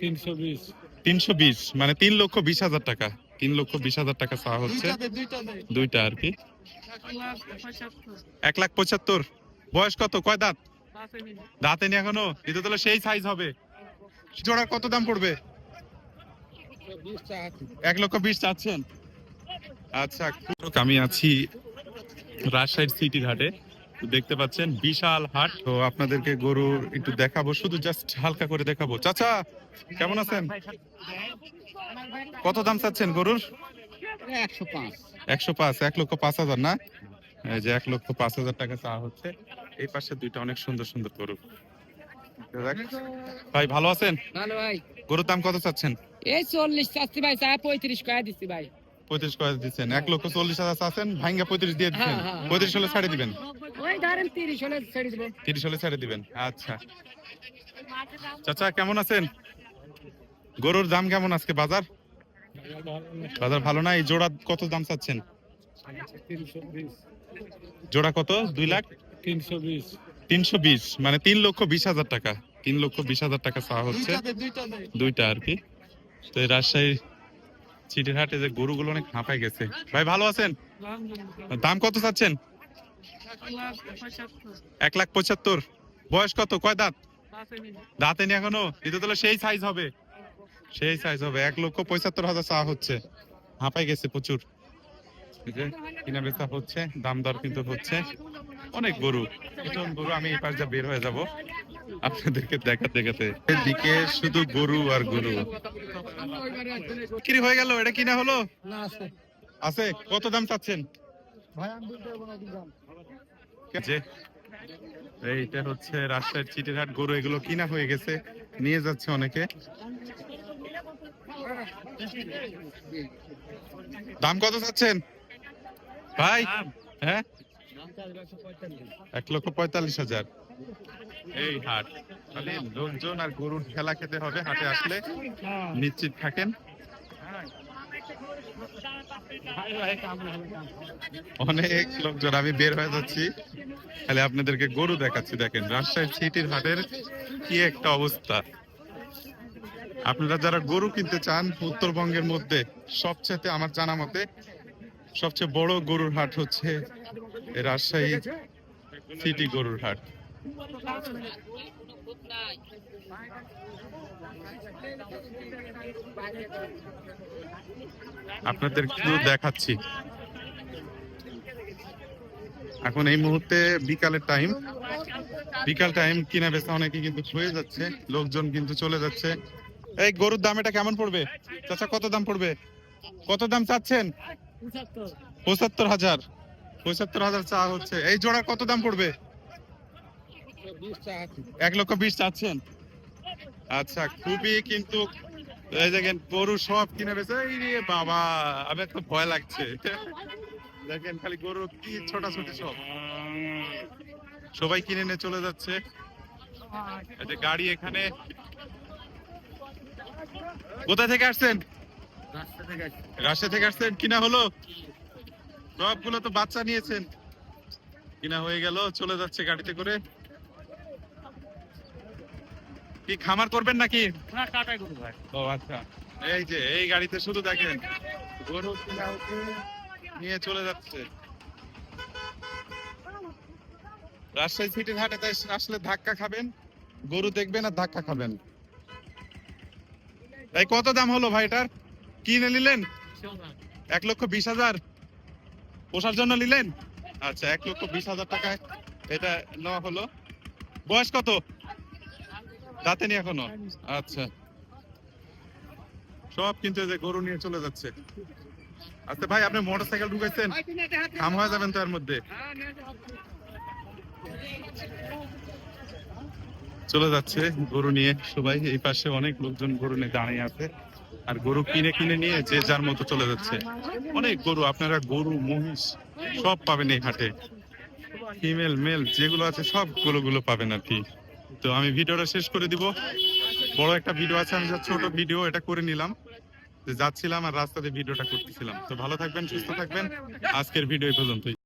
তিনশো বিশ। তিনশো বিশ মানে তিন লক্ষ বিশ হাজার টাকা। তিন লক্ষ বিশ হাজার টাকা চাওয়া হচ্ছে। দুইটা আর কি। এক লাখ পঁচাত্তর। বয়স কত? কয় দাঁত? দাঁতে নি এখনও? এটা তাহলে সেই সাইজ হবে। জোড়ার কত দাম পড়বে? এক লক্ষ বিশ চাচ্ছেন। আচ্ছা আমি আছি রাজশাহীর সিটির হাটে। তো দেখতে পাচ্ছেন বিশাল হাট। তো আপনাদেরকে গরুর একটু দেখাবো শুধু জাস্ট হালকা করে দেখাবো। চাচা কেমন আছেন? কত দাম চাচ্ছেন গরুর? একশো পাঁচ এক লক্ষ পাঁচ হাজার না? যে এক লক্ষ পাঁচ হাজার টাকা চাওয়া হচ্ছে। এই পাশে দুইটা অনেক সুন্দর সুন্দর গরু। ভাই ভালো আছেন? ভালো ভাই। গরুর দাম কত চাচ্ছেন? এই চল্লিশ চাচ্ছি ভাই চা পঁয়ত্রিশ কয়া দিচ্ছি ভাই। পঁয়ত্রিশ করে দিচ্ছেন। এক লক্ষ চল্লিশ হাজার চাচ্ছেন ভাঙ্গা পঁয়ত্রিশ দিয়ে দিচ্ছেন। হ্যাঁ, হ্যাঁ। পঁয়ত্রিশ হলে ছাড়ে দিবেন। ওই ধরেন তিরিশ হলে ছেড়ে দেবো তিরিশ হলে ছেড়ে দিবেন। আচ্ছা। চাচা কেমন আছেন? গরুর দাম কেমন আজকে বাজার? বাজার ভালো না? এই জোড়া কত দাম চাচ্ছেন? জোড়া কত? দুই লাখ? তিনশো বিশ। তিনশো বিশ মানে তিন লক্ষ বিশ হাজার টাকা। তিন লক্ষ বিশ হাজার টাকা চাওয়া হচ্ছে। দুইটা আর কি। তো এই রাজশাহী চিটির হাটে যে গরুগুলো অনেক হাঁপাই গেছে। ভাই ভালো আছেন? দাম কত চাচ্ছেন? এক লাখ পঁচাত্তর। বয়স কত? কয় দাঁত? দাঁতে নি এখনও? এটা তাহলে সেই সাইজ হবে। সেই সাইজ হবে। এক লক্ষ পঁচাত্তর হাজার চাওয়া হচ্ছে। হাঁপাই গেছে প্রচুর। কিনা বেচা হচ্ছে দাম দর কিন্তু হচ্ছে। অনেক গরু। গরু আমি এই পাশ দিয়ে বের হয়ে যাব। আপনাদেরকে দেখাতে দেখাতে। শুধু গরু আর গরু। বিক্রি হয়ে গেল? এটা কিনা হলো? আছে? কত দাম চাচ্ছেন? যে এইটা হচ্ছে রাজশাহীর চিটিরহাট গরু এগুলো কিনা হয়ে গেছে নিয়ে যাচ্ছে অনেকে। দাম কত চাচ্ছেন? ভাই হ্যাঁ? এক লক্ষ পঁয়তাল্লিশ হাজার। এই হাট। খালি লোকজন আর গরুর খেলা খেতে হবে হাটে আসলে নিশ্চিত থাকেন। অনেক লোকজন, আমি বের হয়ে যাচ্ছি। তাহলে আপনাদেরকে গরু দেখাচ্ছি, দেখেন, রাজশাহী সিটির হাটের কি একটা অবস্থা। আপনারা যারা গরু কিনতে চান, উত্তরবঙ্গের মধ্যে সবচেয়ে আমার জানা মতে সবচেয়ে বড় গরুর হাট হচ্ছে রাজশাহী সিটি গরুর হাট। আপনাদের একটু দেখাচ্ছি। এখন এই মুহূর্তে বিকালের টাইম বিকাল টাইম কিনা বেচা অনেকে কিন্তু হয়ে যাচ্ছে, লোকজন কিন্তু চলে যাচ্ছে। এই গরুর দাম এটা কেমন পড়বে? চাচা, কত দাম পড়বে? কত দাম চাচ্ছেন? পঁচাত্তর হাজার। পঁচাত্তর হাজার চা হচ্ছে। এই জোড়ার কত দাম পড়বে? এক লক্ষ বিশ চাচ্ছেন। আচ্ছা খুবই কিন্তু এই দেখেন গরু সব কিনে বেছে এই রে বাবা আমার তো ভয় লাগছে। দেখেন খালি গরু কি ছোটাছুটি সব। সবাই কিনে নিয়ে চলে যাচ্ছে। এই যে গাড়ি এখানে। কোথা থেকে আসছেন? রাজশাহী থেকে আসছেন? কিনা হলো? সবগুলো তো বাচ্চা নিয়েছেন। কিনা হয়ে গেল চলে যাচ্ছে গাড়িতে করে। কি খামার করবেন নাকি? ও আচ্ছা। এই যে এই গাড়িতে শুধু দেখেন গরু কিনা হচ্ছে নিয়ে চলে যাচ্ছে। রাজশাহী সিটির হাটে তাই আসলে ধাক্কা খাবেন গরু দেখবেন আর ধাক্কা খাবেন। এই কত দাম হলো ভাই এটার? কিনে নিলেন? এক লক্ষ বিশ হাজার। পোষার জন্য নিলেন? আচ্ছা এক লক্ষ বিশ হাজার টাকায় এটা নেওয়া হলো। বয়স কত? দাঁতে নি এখনও? আচ্ছা। সব কিন্তু যে গরু নিয়ে চলে যাচ্ছে। আচ্ছা ভাই, আপনি মোটর সাইকেল ঢুকাইছেন? কাম হয়ে যাবেন তো এর মধ্যে। চলে যাচ্ছে গরু নিয়ে সবাই। এই পাশে অনেক লোকজন গরু নিয়ে দাঁড়িয়ে আছে। আর গরু কিনে কিনে নিয়ে যে যার মতো চলে যাচ্ছে। অনেক গরু, আপনারা গরু, মহিষ সব পাবেন এই হাটে। ফিমেল, মেল, যেগুলো আছে সব গরুগুলো পাবেন আর কি। তো আমি ভিডিওটা শেষ করে দিব। বড় একটা ভিডিও আছে, আমি ছোট ভিডিও এটা করে নিলাম। যাচ্ছিলাম আর রাস্তাতে ভিডিওটা করতেছিলাম। তো ভালো থাকবেন, সুস্থ থাকবেন। আজকের ভিডিও পর্যন্তই।